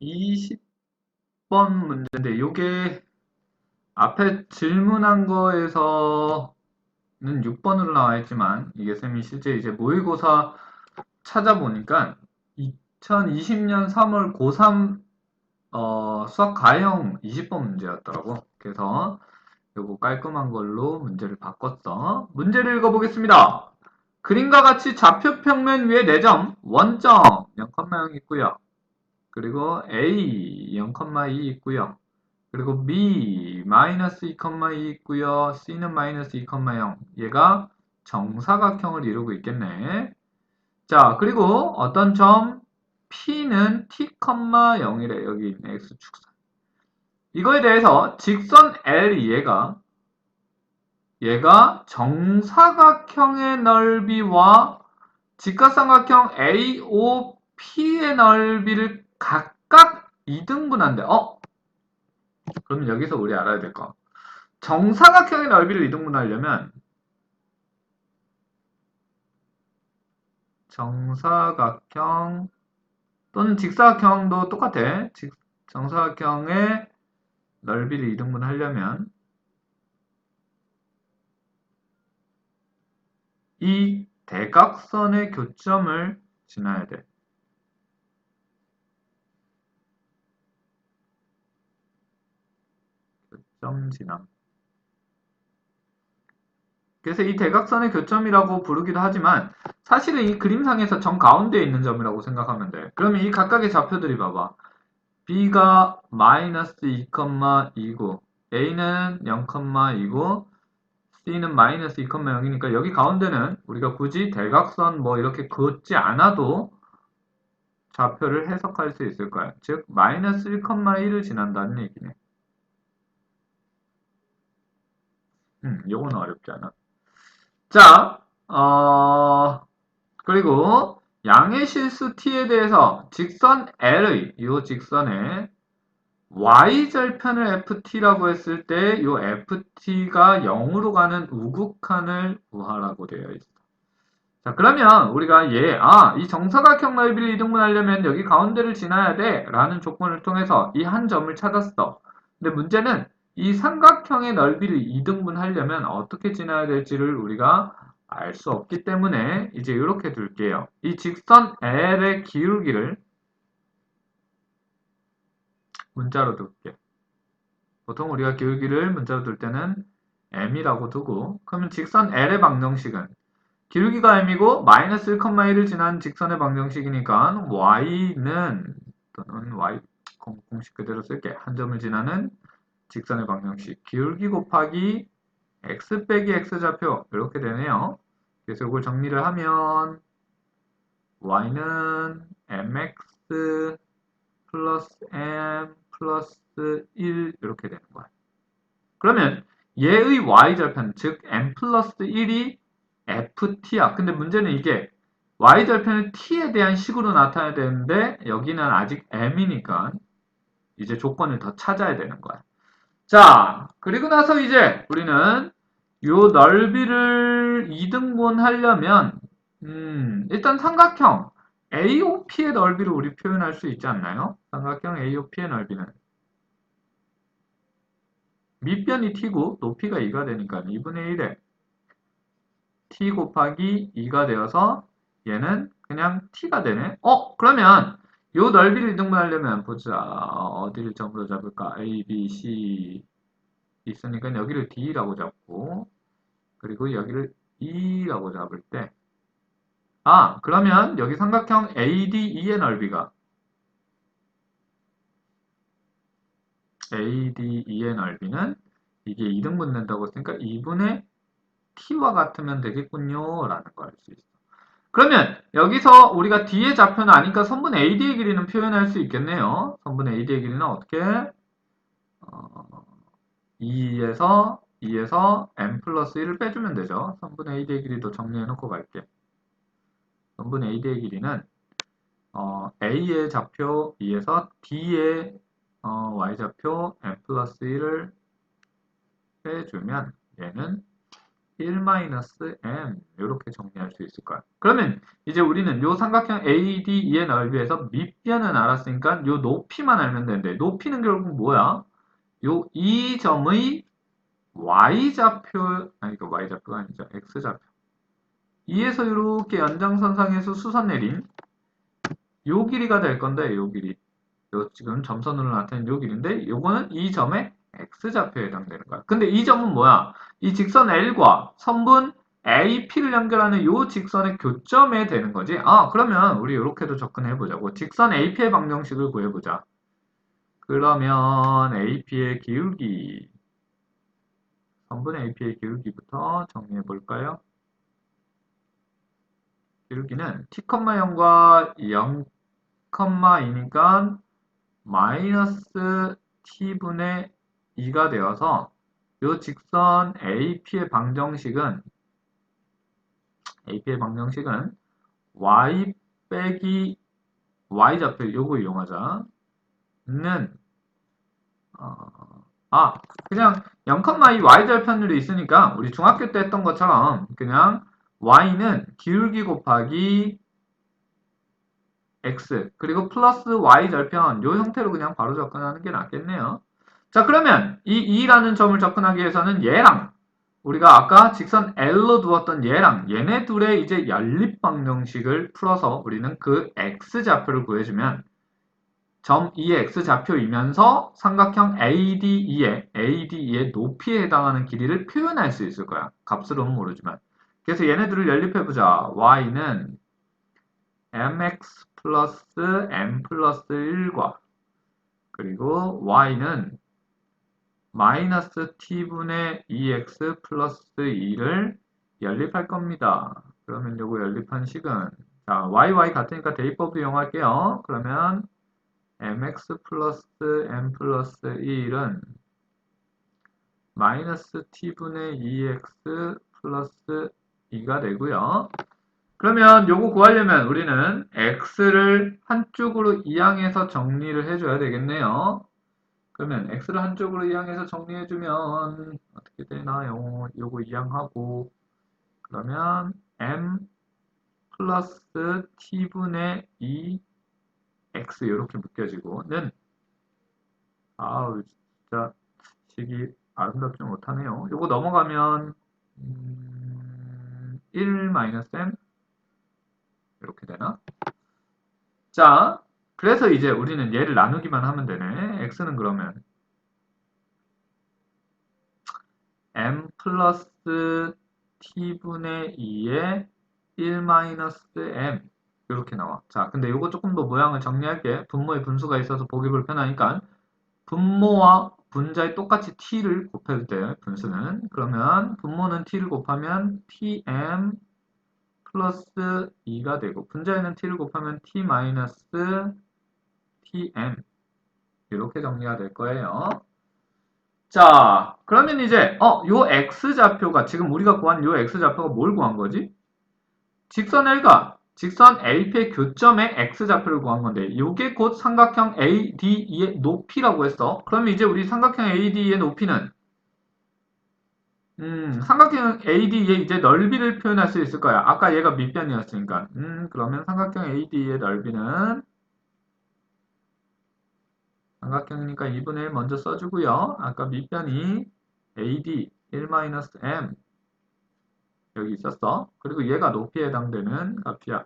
20번 문제인데 요게 앞에 질문한 거에서는 6번으로 나와 있지만 이게 쌤이 실제 이제 모의고사 찾아보니까 2020년 3월 고3 어, 수학 가형 20번 문제였더라고. 그래서 요거 깔끔한 걸로 문제를 바꿨어. 문제를 읽어보겠습니다. 그림과 같이 좌표 평면 위에 4점, 원점 0,0 있고요. 그리고 A 0,2 있고요. 그리고 B 마이너스 2,2 있고요. C는 마이너스 2,0 얘가 정사각형을 이루고 있겠네. 자 그리고 어떤 점 P는 T,0이래 여기 있네 X축선 이거에 대해서 직선 L 얘가 얘가 정사각형의 넓이와 직각삼각형 AOP의 넓이를 각각 2등분한대. 어? 그럼 여기서 우리 알아야 될 거. 정사각형의 넓이를 2등분하려면 정사각형 또는 직사각형도 똑같아. 직, 정사각형의 넓이를 2등분 하려면 이 대각선의 교점을 지나야 돼. 점 지남. 그래서 이 대각선의 교점이라고 부르기도 하지만 사실은 이 그림상에서 정 가운데에 있는 점이라고 생각하면 돼. 그러면 이 각각의 좌표들이 봐봐. b가 마이너스 2,2고 a는 0,2고 c는 마이너스 2,0이니까 여기 가운데는 우리가 굳이 대각선 뭐 이렇게 긋지 않아도 좌표를 해석할 수 있을 거야. 즉 마이너스 1,1을 지난다는 얘기네. 음, 요건 어렵지 않아. 자, 어, 그리고 양의 실수 t에 대해서 직선 L의 이 직선에 y절편을 ft라고 했을 때 이 ft가 0으로 가는 우극한을 구하라고 되어 있어. 자, 그러면 우리가 얘, 아, 이 정사각형 넓이를 이등분하려면 여기 가운데를 지나야 돼 라는 조건을 통해서 이 한 점을 찾았어. 근데 문제는 이 삼각형의 넓이를 이등분하려면 어떻게 지나야 될지를 우리가 알 수 없기 때문에 이제 이렇게 둘게요. 이 직선 L의 기울기를 문자로 둘게. 보통 우리가 기울기를 문자로 둘 때는 m이라고 두고 그러면 직선 L의 방정식은 기울기가 m이고 마이너스 1,1을 지난 직선의 방정식이니까 y는 또는 y 공식 그대로 쓸게. 한 점을 지나는 직선의 방정식 기울기 곱하기 x 빼기 x좌표 이렇게 되네요. 그래서 이걸 정리를 하면 y는 mx 플러스 m 플러스 1 이렇게 되는 거야. 그러면 얘의 y절편 즉 m 플러스 1이 ft야. 근데 문제는 이게 y절편은 t에 대한 식으로 나타나야 되는데 여기는 아직 m이니까 이제 조건을 더 찾아야 되는 거야. 자, 그리고 나서 이제 우리는 요 넓이를 2등분 하려면 음, 일단 삼각형 AOP의 넓이를 우리 표현할 수 있지 않나요? 삼각형 AOP의 넓이는 밑변이 t고 높이가 2가 되니까 2분의 1에 t 곱하기 2가 되어서 얘는 그냥 t가 되네. 어? 그러면 요 넓이를 이등분하려면 보자. 어디를 점으로 잡을까? A, B, C 있으니까 여기를 D라고 잡고 그리고 여기를 E라고 잡을 때 아, 그러면 여기 삼각형 ADE의 넓이가 ADE의 넓이는 이게 2등분 된다고 했으니까 2분의 T와 같으면 되겠군요. 라는 걸 알 수 있어. 그러면 여기서 우리가 D의 좌표는 아니까 선분 AD의 길이는 표현할 수 있겠네요. 선분 AD의 길이는 어떻게? 어, 2에서 2에서 m 플러스 1을 빼주면 되죠. 선분 AD의 길이도 정리해 놓고 갈게. 선분 AD의 길이는 어, A의 좌표 2에서 D의 어, Y좌표 m 플러스 1을 빼주면 얘는 1-m 이렇게 정리할 수 있을 거야. 그러면 이제 우리는 요 삼각형 ADE의 넓이에서 밑변은 알았으니까 요 높이만 알면 되는데 높이는 결국 뭐야? 요 이 점의 y좌표 아니 그 y좌표가 아니죠. x좌표. 2에서 이렇게 연장선상에서 수선 내린 요 길이가 될 건데 요 길이 요 지금 점선으로 나타낸 요 길인데 요거는 이 점의 x좌표에 해당되는 거야. 근데 이 점은 뭐야? 이 직선 L과 선분 AP를 연결하는 요 직선의 교점에 되는 거지. 아, 그러면 우리 이렇게도 접근해 보자고. 직선 AP의 방정식을 구해 보자. 그러면 AP의 기울기 선분 AP의 기울기부터 정리해 볼까요? 기울기는 t,0과 0,2니까 마이너스 t분의 2가 되어서 이 직선 AP의 방정식은 AP의 방정식은 y 빼기 y좌표 요거 이용하자 는 어, 아 그냥 0,2 y절편율이 있으니까 우리 중학교 때 했던 것처럼 그냥 y는 기울기 곱하기 x 그리고 플러스 y절편 요 형태로 그냥 바로 접근하는 게 낫겠네요. 자 그러면 이 2라는 점을 접근하기 위해서는 얘랑 우리가 아까 직선 L로 두었던 얘랑 얘네 둘의 이제 연립 방정식을 풀어서 우리는 그 x좌표를 구해주면 점 2의 x좌표이면서 삼각형 ADE의 ADE의 높이에 해당하는 길이를 표현할 수 있을 거야. 값으로는 모르지만. 그래서 얘네들을 연립해보자. y는 mx 플러스 m 플러스 1과 그리고 y는 마이너스 t분의 2x 플러스 2를 연립할 겁니다. 그러면 요거 연립한 식은 자 y, y 같으니까 대입법 이용할게요. 그러면 mx 플러스 m 플러스 1은 마이너스 t분의 2x 플러스 2가 되고요. 그러면 요거 구하려면 우리는 x를 한쪽으로 이항해서 정리를 해줘야 되겠네요. 그러면 x를 한쪽으로 이항해서 정리해주면 어떻게 되나요? 요거 이항하고 그러면 m 플러스 t분의 2 x 이렇게 묶여지고는 아우 진짜 식이 아름답지 못하네요. 요거 넘어가면 음, 1-m 이렇게 되나? 자, 그래서 이제 우리는 얘를 나누기만 하면 되네. x는 그러면 m 플러스 t분의 2의 1-m 이렇게 나와. 자, 근데 이거 조금 더 모양을 정리할게. 분모에 분수가 있어서 보기 불편하니까 분모와 분자에 똑같이 t를 곱해도 돼. 분수는. 그러면 분모는 t를 곱하면 tm 플러스 2가 되고 분자에는 t를 곱하면 t 마이너스 tm 이렇게 정리가 될 거예요. 자, 그러면 이제 어, 요 x좌표가 지금 우리가 구한 요 x좌표가 뭘 구한 거지? 직선 L과 직선 AP의 교점의 x좌표를 구한 건데 이게 곧 삼각형 ADE의 높이라고 했어. 그러면 이제 우리 삼각형 ADE의 높이는 음, 삼각형 ADE의 이제 넓이를 표현할 수 있을 거야. 아까 얘가 밑변이었으니까. 음, 그러면 삼각형 ADE의 넓이는 삼각형이니까 2분의 1 먼저 써주고요. 아까 밑변이 AD 1-m 여기 있었어. 그리고 얘가 높이에 해당되는 값이야.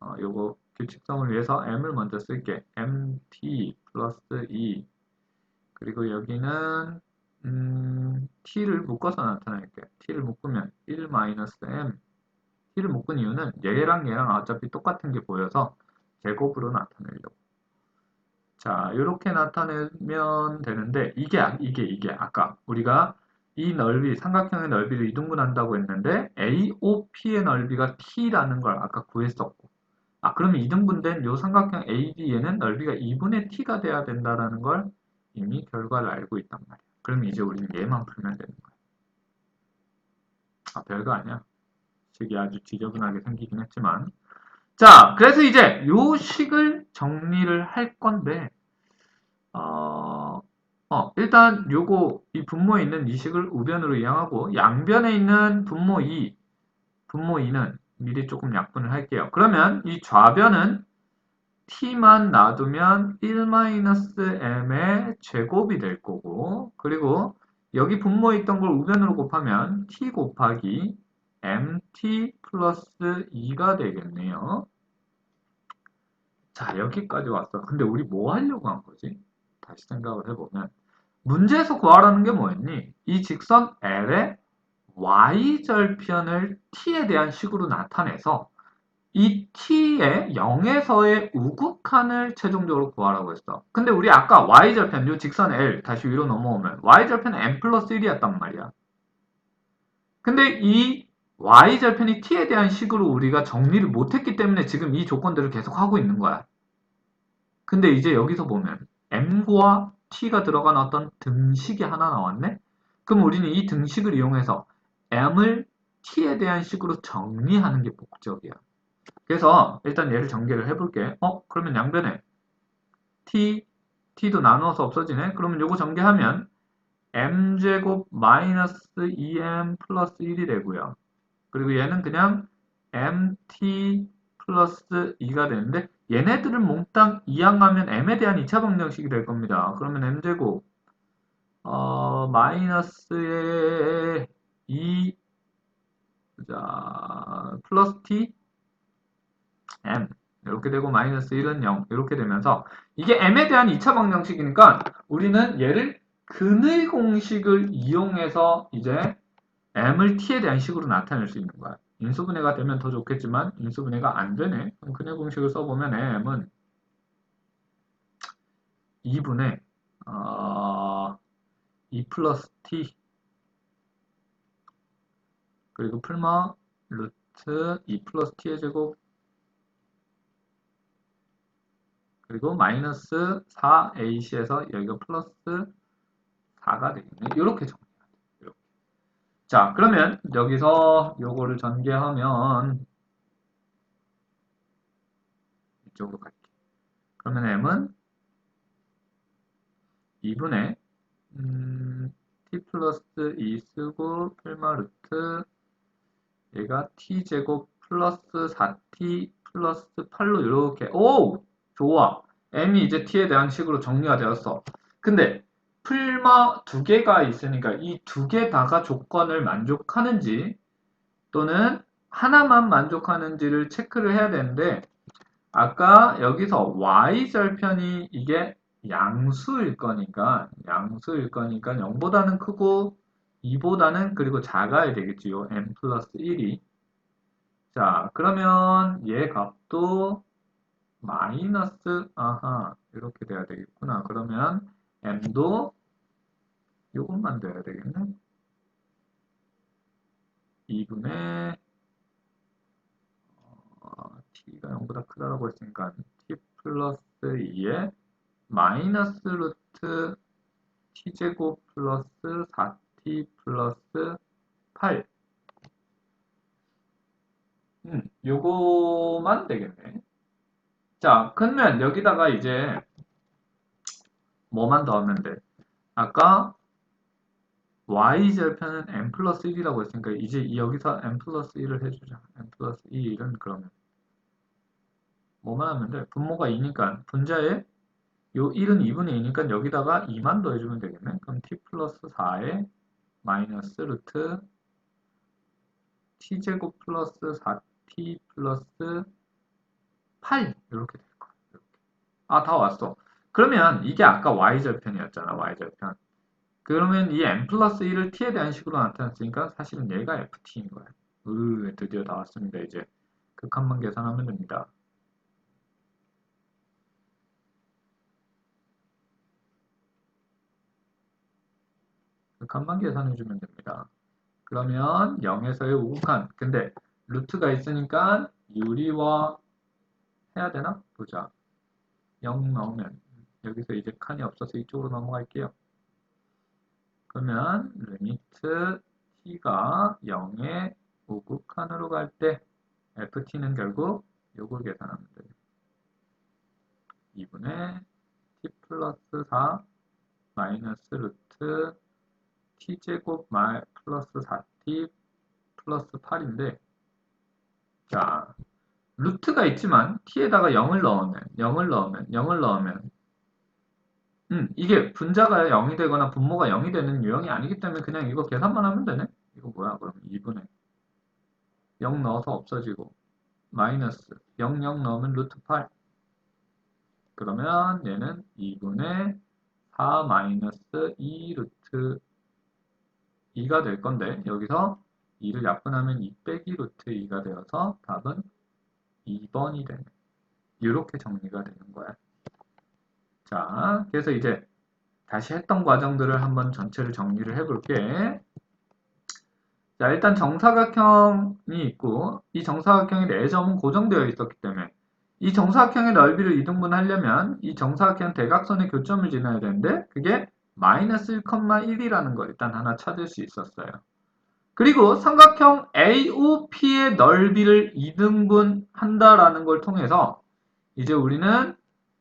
어, 요거 규칙성을 위해서 m을 먼저 쓸게. mt 플러스 2 그리고 여기는 음, t를 묶어서 나타낼게. t를 묶으면 1 마이너스 m t를 묶은 이유는 얘랑 얘랑 어차피 똑같은 게 보여서 제곱으로 나타내려고. 자, 이렇게 나타내면 되는데 이게 이게 이게 아까 우리가 이 넓이, 삼각형의 넓이를 이등분한다고 했는데 AOP의 넓이가 T라는 걸 아까 구했었고 아 그러면 이등분된 이 삼각형 AB에는 넓이가 2분의 T가 돼야 된다는 걸 이미 결과를 알고 있단 말이야. 그럼 이제 우리는 얘만 풀면 되는 거야. 아 별거 아니야. 식이 아주 지저분하게 생기긴 했지만 자 그래서 이제 요 식을 정리를 할 건데 어, 어, 일단 요거 이 분모에 있는 이 식을 우변으로 이항하고 양변에 있는 분모 2, 분모 2는 미리 조금 약분을 할게요. 그러면 이 좌변은 t만 놔두면 1-m의 제곱이 될 거고 그리고 여기 분모에 있던 걸 우변으로 곱하면 t 곱하기 mt 플러스 2가 되겠네요. 자 여기까지 왔어. 근데 우리 뭐 하려고 한 거지? 다시 생각을 해보면 문제에서 구하라는 게 뭐였니? 이 직선 L의 y절편을 t에 대한 식으로 나타내서 이 t의 0에서의 우극한을 최종적으로 구하라고 했어. 근데 우리 아까 y절편, 요 직선 L 다시 위로 넘어오면 y절편은 n 플러스 1이었단 말이야. 근데 이 y절편이 t에 대한 식으로 우리가 정리를 못했기 때문에 지금 이 조건들을 계속 하고 있는 거야. 근데 이제 여기서 보면 m과 t가 들어간 어떤 등식이 하나 나왔네? 그럼 우리는 이 등식을 이용해서 m을 t에 대한 식으로 정리하는 게 목적이야. 그래서 일단 얘를 전개를 해볼게. 어? 그러면 양변에 t, t도 나누어서 없어지네? 그러면 요거 전개하면 m제곱 마이너스 2m 플러스 1이 되고요. 그리고 얘는 그냥 mt 플러스 2가 되는데 얘네들을 몽땅 이항하면 m에 대한 2차 방정식이 될 겁니다. 그러면 m제곱 어, 마이너스의 2 자, 플러스 t m 이렇게 되고 마이너스 1은 0 이렇게 되면서 이게 m에 대한 2차 방정식이니까 우리는 얘를 근의 공식을 이용해서 이제 m을 t에 대한 식으로 나타낼 수 있는 거야. 인수분해가 되면 더 좋겠지만 인수분해가 안 되네. 그럼 근의 공식을 써보면 m은 2분의 어, 2 플러스 t 그리고 풀마 루트 2 플러스 t의 제곱 그리고 마이너스 4ac에서 여기가 플러스 4가 되겠네. 이렇게. 이렇게. 자, 그러면 여기서 요거를 전개하면 이쪽으로 갈게. 그러면 m은 2분의 음, t 플러스 2 쓰고 풀마 루트 얘가 t제곱 플러스 4t 플러스 8로 이렇게 오! 좋아. m이 이제 t에 대한 식으로 정리가 되었어. 근데 풀마 두 개가 있으니까 이 두 개 다가 조건을 만족하는지 또는 하나만 만족하는지를 체크를 해야 되는데 아까 여기서 y절편이 이게 양수일 거니까 양수일 거니까 0보다는 크고 2보다는 그리고 작아야 되겠지요. m 플러스 1이 자 그러면 얘 값도 마이너스 아하 이렇게 돼야 되겠구나. 그러면 m도 요것만 돼야 되겠네. 2분의 어, t가 0보다 크다라고 했으니까 t 플러스 2에 마이너스 루트 t제곱 플러스 4t 플러스 8 음, 요거만 되겠네. 자, 그러면 여기다가 이제 뭐만 더 하면 돼? 아까 y절편은 n 플러스 1이라고 했으니까 이제 여기서 n 플러스 1을 해주자. n 플러스 1은 그러면 뭐만 하면 돼? 분모가 2니까 분자에 요 1은 2분의 2니까 여기다가 2만 더해주면 되겠네. 그럼 t 플러스 4에 마이너스 루트 t제곱 플러스 4t 플러스 8 이렇게 될 거야. 아, 다 왔어. 그러면 이게 아까 y절편이었잖아. y절편. 그러면 이 n 플러스 1을 t에 대한 식으로 나타났으니까 사실은 얘가 ft인 거야. 으, 드디어 다 왔습니다. 이제 극한만 계산하면 됩니다. 극한만 계산해주면 됩니다. 그러면 0에서의 우극한. 근데 루트가 있으니까 유리와 해야 되나? 보자. 0 나오면 여기서 이제 칸이 없어서 이쪽으로 넘어갈게요. 그러면 리미트 t가 0에 우극한으로 갈 때 ft는 결국 요걸 계산하면 돼요. 2분의 t 플러스 4 마이너스 루트 t제곱 말 플러스 4t 플러스 8인데 자 루트가 있지만 t에다가 0을 넣으면 0을 넣으면 0을 넣으면 음 이게 분자가 0이 되거나 분모가 0이 되는 유형이 아니기 때문에 그냥 이거 계산만 하면 되네 이거 뭐야 그럼 2분의 0 넣어서 없어지고 마이너스 0, 0 넣으면 루트 8 그러면 얘는 2분의 4 마이너스 2 루트 2가 될 건데 여기서 2를 약분하면 2 빼기 루트 2가 되어서 답은 2번이 되네. 이렇게 정리가 되는 거야. 자, 그래서 이제 다시 했던 과정들을 한번 전체를 정리를 해볼게. 자, 일단 정사각형이 있고 이 정사각형의 4점은 고정되어 있었기 때문에 이 정사각형의 넓이를 이등분하려면 이 정사각형 대각선의 교점을 지나야 되는데 그게 마이너스 1,1이라는 걸 일단 하나 찾을 수 있었어요. 그리고 삼각형 AOP의 넓이를 이등분한다라는 걸 통해서 이제 우리는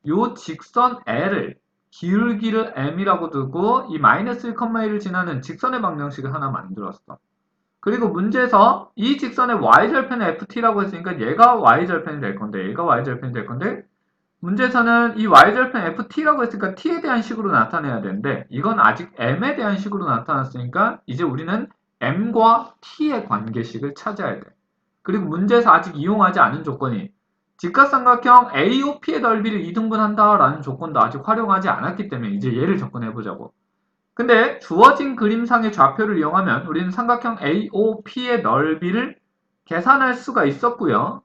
요 직선 L을 기울기를 M이라고 두고 이 마이너스 1,1을 지나는 직선의 방정식을 하나 만들었어. 그리고 문제에서 이 직선의 y절편의 ft라고 했으니까 얘가 y절편이 될 건데 얘가 y절편이 될 건데 문제에서는 이 y절편 ft라고 했으니까 t에 대한 식으로 나타내야 되는데 이건 아직 m에 대한 식으로 나타났으니까 이제 우리는 m과 t의 관계식을 찾아야 돼. 그리고 문제에서 아직 이용하지 않은 조건이 직각삼각형 AOP의 넓이를 이등분한다라는 조건도 아직 활용하지 않았기 때문에 이제 얘를 접근해 보자고. 근데 주어진 그림상의 좌표를 이용하면 우리는 삼각형 AOP의 넓이를 계산할 수가 있었고요.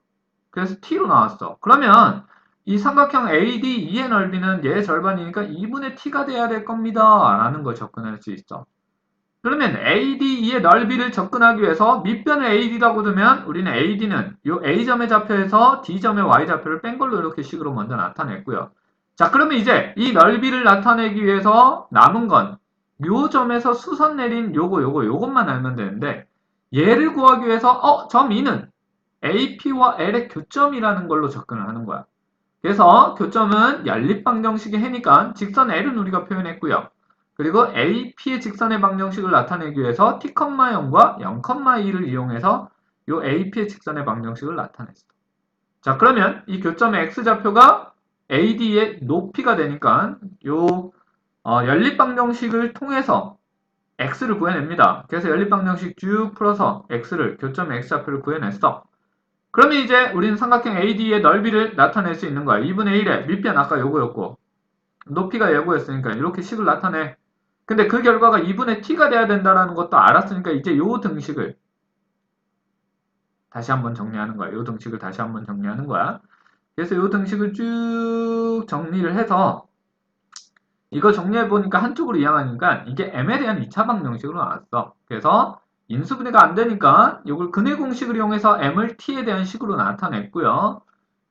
그래서 t로 나왔어. 그러면 이 삼각형 ADE의 넓이는 얘의 절반이니까 2분의 t가 돼야 될 겁니다. 라는 걸 접근할 수 있어. 그러면 ADE의 넓이를 접근하기 위해서 밑변을 AD라고 두면 우리는 AD는 이 A점의 좌표에서 D점의 Y좌표를 뺀 걸로 이렇게 식으로 먼저 나타냈고요. 자 그러면 이제 이 넓이를 나타내기 위해서 남은 건 요 점에서 수선 내린 요거 요거 요것만 알면 되는데 얘를 구하기 위해서 어, 점 E는 AP와 L의 교점이라는 걸로 접근을 하는 거야. 그래서 교점은 연립방정식의 해니까 직선 L은 우리가 표현했고요. 그리고 AP의 직선의 방정식을 나타내기 위해서 t, 0과 0,2를 이용해서 이 AP의 직선의 방정식을 나타냈어. 자, 그러면 이 교점의 x좌표가 AD의 높이가 되니까 요 어, 연립방정식을 통해서 x를 구해냅니다. 그래서 연립방정식 쭉 풀어서 x를 교점의 x좌표를 구해냈어. 그러면 이제 우리는 삼각형 AD의 넓이를 나타낼 수 있는 거야. 2분의 1의 밑변 아까 요거였고 높이가 예고였으니까 이렇게 식을 나타내. 근데 그 결과가 2분의 t가 돼야 된다는 것도 알았으니까 이제 요 등식을 다시 한번 정리하는 거야. 요 등식을 다시 한번 정리하는 거야. 그래서 요 등식을 쭉 정리를 해서 이거 정리해 보니까 한쪽으로 이양하니까 이게 m에 대한 2차 방정식으로 나왔어. 그래서 인수분해가 안 되니까 이걸 근해 공식을 이용해서 m을 t에 대한 식으로 나타냈고요.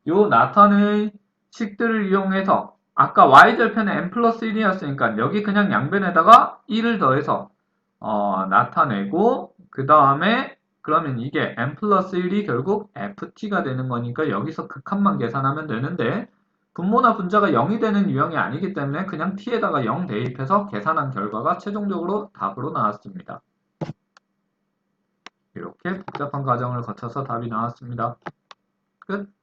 요 나타낸 식들을 이용해서 아까 y절편에 m 플러스 1이었으니까 여기 그냥 양변에다가 1을 더해서 어, 나타내고 그 다음에 그러면 이게 m 플러스 1이 결국 ft가 되는 거니까 여기서 극한만 계산하면 되는데 분모나 분자가 0이 되는 유형이 아니기 때문에 그냥 t에다가 0 대입해서 계산한 결과가 최종적으로 답으로 나왔습니다. 이렇게 복잡한 과정을 거쳐서 답이 나왔습니다. 끝.